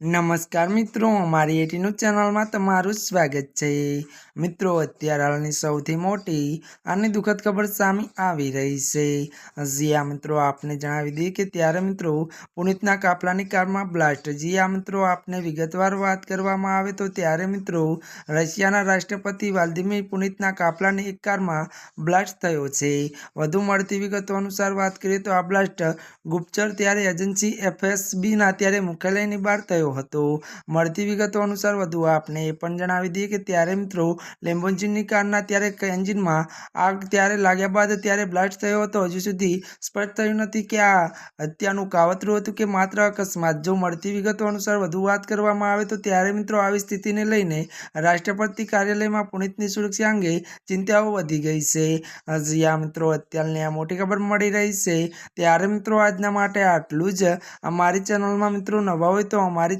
નમસ્કાર મિત્રો, અમારી એટીનું ચેનલમાં તમારું સ્વાગત છે. મિત્રો, અત્યારે હાલની સૌથી મોટી અને દુઃખદ ખબર સામે આવી રહી છે. જીયા મિત્રો, આપને જણાવી દઈએ કે ત્યારે મિત્રો, પુનિતના કાપલાની કારમાં બ્લાસ્ટ. જીયા મિત્રો, આપને વિગતવાર વાત કરવામાં આવે તો ત્યારે મિત્રો, રશિયાના રાષ્ટ્રપતિ વાલ્દિમીર પુનિતના કાપલાની એક કારમાં બ્લાસ્ટ થયો છે. વધુ મળતી વિગતો અનુસાર વાત કરીએ તો આ બ્લાસ્ટ ગુપ્તચર ત્યારે એજન્સી એફએસબીના ત્યારે મુખ્યાલયની બહાર થયો હતો. મળતી વિગતો અનુસાર વધુ આપને એ પણ જણાવી દઈએ કે ત્યારે મિત્રો લેમ્બોન્જિનની કારના ત્યારે એન્જિનમાં આગ ત્યારે લાગ્યા બાદ ત્યારે બ્લાસ્ટ થયો હતો. હજુ સુધી સ્પષ્ટ થયું નથી કે આ હત્યાનું કાવતરું હતું કે માત્ર અકસ્માત. જો મળતી વિગતો અનુસાર વધુ વાત કરવામાં આવે તો ત્યારે મિત્રો આવી સ્થિતિને લઈને રાષ્ટ્રપતિ કાર્યાલયમાં પુનિતની સુરક્ષા અંગે ચિંતાઓ વધી ગઈ છે. આ મિત્રો અત્યારની આ મોટી ખબર મળી રહી છે. ત્યારે મિત્રો આજના માટે આટલું જ. અમારી ચેનલમાં મિત્રો નવા હોય તો અમારી